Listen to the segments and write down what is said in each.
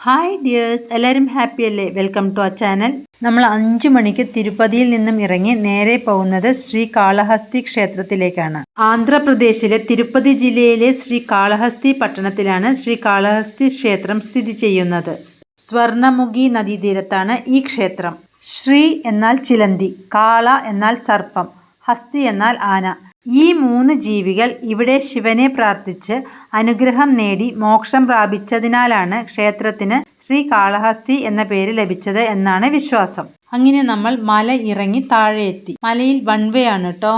Hi dears എല്ലാവരും happy അല്ലേ? Welcome to ആ ചാനൽ നമ്മൾ അഞ്ചു മണിക്ക് തിരുപ്പതിയിൽ നിന്നും ഇറങ്ങി നേരെ പോകുന്നത് ശ്രീ കാളഹസ്തി ക്ഷേത്രത്തിലേക്കാണ്. ആന്ധ്രാപ്രദേശിലെ തിരുപ്പതി ജില്ലയിലെ ശ്രീ കാളഹസ്തി പട്ടണത്തിലാണ് ശ്രീ കാളഹസ്തി ക്ഷേത്രം സ്ഥിതി ചെയ്യുന്നത്. സ്വർണമുഖി നദീതീരത്താണ് ഈ ക്ഷേത്രം. ശ്രീ എന്നാൽ ചിലന്തി കാള എന്നാൽ സർപ്പം ഹസ്തി എന്നാൽ ആന. ഈ മൂന്ന് ജീവികൾ ഇവിടെ ശിവനെ പ്രാർത്ഥിച്ച് അനുഗ്രഹം നേടി മോക്ഷം പ്രാപിച്ചതിനാലാണ് ക്ഷേത്രത്തിന് ശ്രീ കാളഹസ്തി എന്ന പേര് ലഭിച്ചത് എന്നാണ് വിശ്വാസം. അങ്ങനെ നമ്മൾ മല ഇറങ്ങി താഴെ എത്തി മലയിൽ വൺ വേ ആണ് കേട്ടോ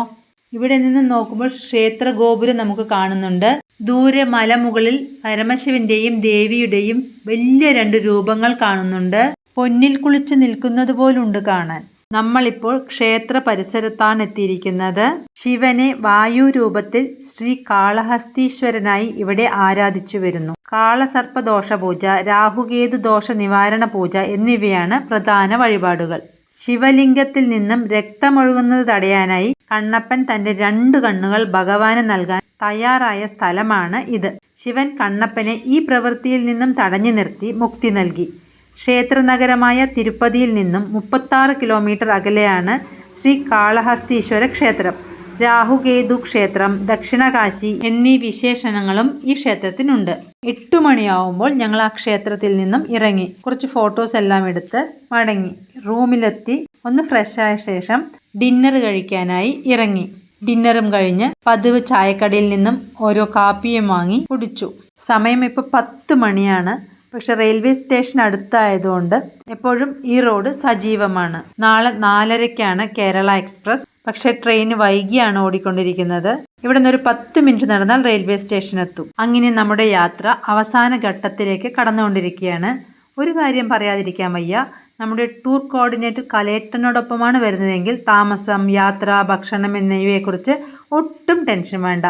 ഇവിടെ നിന്ന് നോക്കുമ്പോൾ ക്ഷേത്ര ഗോപുരം നമുക്ക് കാണുന്നുണ്ട്. ദൂരെ മലമുകളിൽ പരമശിവന്റെയും ദേവിയുടെയും വലിയ രണ്ട് രൂപങ്ങൾ കാണുന്നുണ്ട്. പൊന്നിൽ കുളിച്ച് നിൽക്കുന്നത് പോലുണ്ട് കാണാൻ. നമ്മളിപ്പോൾ ക്ഷേത്ര പരിസരത്താണ് എത്തിയിരിക്കുന്നത് ശിവനെ വായു രൂപത്തിൽ ശ്രീ കാളഹസ്തീശ്വരനായി ഇവിടെ ആരാധിച്ചു വരുന്നു കാളസർപ്പദോഷ പൂജ രാഹുകേതു ദോഷ നിവാരണ പൂജ എന്നിവയാണ് പ്രധാന വഴിപാടുകൾ. ശിവലിംഗത്തിൽ നിന്നും രക്തമൊഴുകുന്നത് തടയാനായി കണ്ണപ്പൻ തന്റെ രണ്ടു കണ്ണുകൾ ഭഗവാന് നൽകാൻ തയ്യാറായ സ്ഥലമാണ് ഇത്. ശിവൻ കണ്ണപ്പനെ ഈ പ്രവൃത്തിയിൽ നിന്നും തടഞ്ഞു നിർത്തി മുക്തി നൽകി. ക്ഷേത്രനഗരമായ തിരുപ്പതിയിൽ നിന്നും മുപ്പത്താറ് കിലോമീറ്റർ അകലെയാണ് ശ്രീ കാളഹസ്തീശ്വര ക്ഷേത്രം. രാഹുകേതു ക്ഷേത്രം ദക്ഷിണകാശി എന്നീ വിശേഷണങ്ങളും ഈ ക്ഷേത്രത്തിനുണ്ട്. എട്ടു മണിയാവുമ്പോൾ ഞങ്ങൾ ആ ക്ഷേത്രത്തിൽ നിന്നും ഇറങ്ങി. കുറച്ച് ഫോട്ടോസ് എല്ലാം എടുത്ത് മടങ്ങി. റൂമിലെത്തി. ഒന്ന് ഫ്രഷായ ശേഷം ഡിന്നർ കഴിക്കാനായി ഇറങ്ങി. ഡിന്നറും കഴിഞ്ഞ് പതിവ് ചായക്കടയിൽ നിന്നും ഓരോ കാപ്പിയും വാങ്ങി കുടിച്ചു. സമയം ഇപ്പോൾ പത്ത് മണിയാണ്. പക്ഷെ റെയിൽവേ സ്റ്റേഷൻ അടുത്തായതുകൊണ്ട് എപ്പോഴും ഈ റോഡ് സജീവമാണ്. നാളെ നാലരയ്ക്കാണ് കേരള എക്സ്പ്രസ്. പക്ഷേ ട്രെയിൻ വൈകിയാണ് ഓടിക്കൊണ്ടിരിക്കുന്നത്. ഇവിടെ നിന്ന് ഒരു പത്ത് മിനിറ്റ് നടന്നാൽ റെയിൽവേ സ്റ്റേഷൻ എത്തും. അങ്ങനെ നമ്മുടെ യാത്ര അവസാന ഘട്ടത്തിലേക്ക് കടന്നുകൊണ്ടിരിക്കുകയാണ്. ഒരു കാര്യം പറയാതിരിക്കാൻ വയ്യ. നമ്മുടെ ടൂർ കോർഡിനേറ്റർ കലേട്ടനോടൊപ്പമാണ് വരുന്നതെങ്കിൽ താമസം യാത്ര ഭക്ഷണം എന്നിവയെക്കുറിച്ച് ഒട്ടും ടെൻഷൻ വേണ്ട.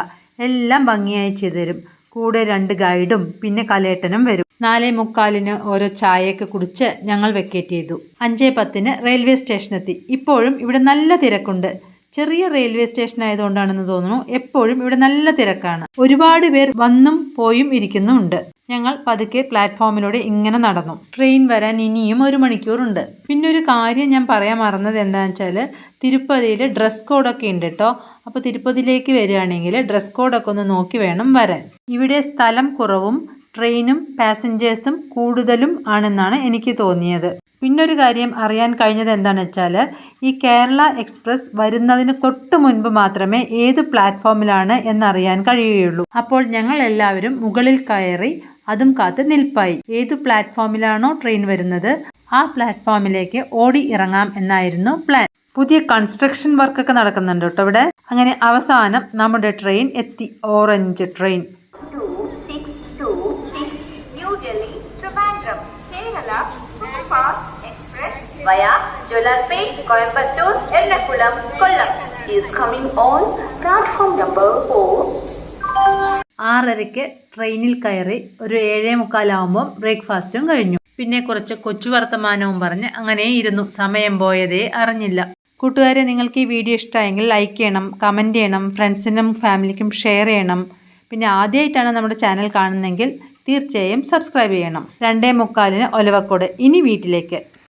എല്ലാം ഭംഗിയായി ചെയ്തു തരും കൂടെ രണ്ട് ഗൈഡും പിന്നെ കലേട്ടനും വരും. നാലേ മുക്കാലിന് ഓരോ ചായയൊക്കെ കുടിച്ച് ഞങ്ങൾ വെക്കേറ്റ് ചെയ്തു. അഞ്ചേ പത്തിന് റെയിൽവേ സ്റ്റേഷനെത്തി. ഇപ്പോഴും ഇവിടെ നല്ല തിരക്കുണ്ട്. ചെറിയ റെയിൽവേ സ്റ്റേഷൻ ആയതുകൊണ്ടാണെന്ന് തോന്നുന്നു എപ്പോഴും ഇവിടെ നല്ല തിരക്കാണ്. ഒരുപാട് പേർ വന്നും പോയും ഇരിക്കുന്നുണ്ട് ഞങ്ങൾ പതുക്കെ പ്ലാറ്റ്ഫോമിലൂടെ ഇങ്ങനെ നടന്നു. ട്രെയിൻ വരാൻ ഇനിയും ഒരു മണിക്കൂറുണ്ട്. പിന്നെ ഒരു കാര്യം ഞാൻ പറയാൻ മറന്നത് എന്താണെന്ന് വെച്ചാൽ തിരുപ്പതിയിൽ ഡ്രസ് കോഡൊക്കെ ഉണ്ട് കേട്ടോ അപ്പോൾ തിരുപ്പതിയിലേക്ക് വരികയാണെങ്കിൽ ഡ്രസ് കോഡൊക്കെ ഒന്ന് നോക്കി വേണം വരാൻ. ഇവിടെ സ്ഥലം കുറവും ട്രെയിനും പാസഞ്ചേഴ്സും കൂടുതലും ആണെന്നാണ് എനിക്ക് തോന്നിയത്. പിന്നൊരു കാര്യം അറിയാൻ കഴിഞ്ഞത് എന്താണെന്ന് വെച്ചാൽ ഈ കേരള എക്സ്പ്രസ് വരുന്നതിന് തൊട്ട് മുൻപ് മാത്രമേ ഏത് പ്ലാറ്റ്ഫോമിലാണ് എന്നറിയാൻ കഴിയുകയുള്ളൂ. അപ്പോൾ ഞങ്ങൾ എല്ലാവരും മുകളിൽ കയറി അതും കാത്ത് നിൽപ്പായി. ഏത് പ്ലാറ്റ്ഫോമിലാണോ ട്രെയിൻ വരുന്നത് ആ പ്ലാറ്റ്ഫോമിലേക്ക് ഓടി ഇറങ്ങാം എന്നായിരുന്നു പ്ലാൻ. പുതിയ കൺസ്ട്രക്ഷൻ വർക്കൊക്കെ നടക്കുന്നുണ്ട് കേട്ടോ ഇവിടെ. അങ്ങനെ അവസാനം നമ്മുടെ ട്രെയിൻ എത്തി. Orange train. Via Jolarpet, Coimbatore, Ernakulam, Kollam is coming on platform number 4. ആറരയ്ക്ക് ട്രെയിനിൽ കയറി ഒരു ഏഴേ മുക്കാലാവുമ്പോൾ ബ്രേക്ക്ഫാസ്റ്റും കഴിഞ്ഞു. പിന്നെ കുറച്ച് കൊച്ചു വർത്തമാനവും പറഞ്ഞ് അങ്ങനെ ഇരുന്നു. സമയം പോയതേ അറിഞ്ഞില്ല. കൂട്ടുകാരെ നിങ്ങൾക്ക് ഈ വീഡിയോ ഇഷ്ടമായെങ്കിൽ ലൈക്ക് ചെയ്യണം കമന്റ് ചെയ്യണം ഫ്രണ്ട്സിനും ഫാമിലിക്കും ഷെയർ ചെയ്യണം. പിന്നെ ആദ്യമായിട്ടാണ് നമ്മുടെ ചാനൽ കാണുന്നതെങ്കിൽ തീർച്ചയായും സബ്സ്ക്രൈബ് ചെയ്യണം. രണ്ടേ മുക്കാലിന് ഒലവക്കോട് ഇനി വീട്ടിലേക്ക്.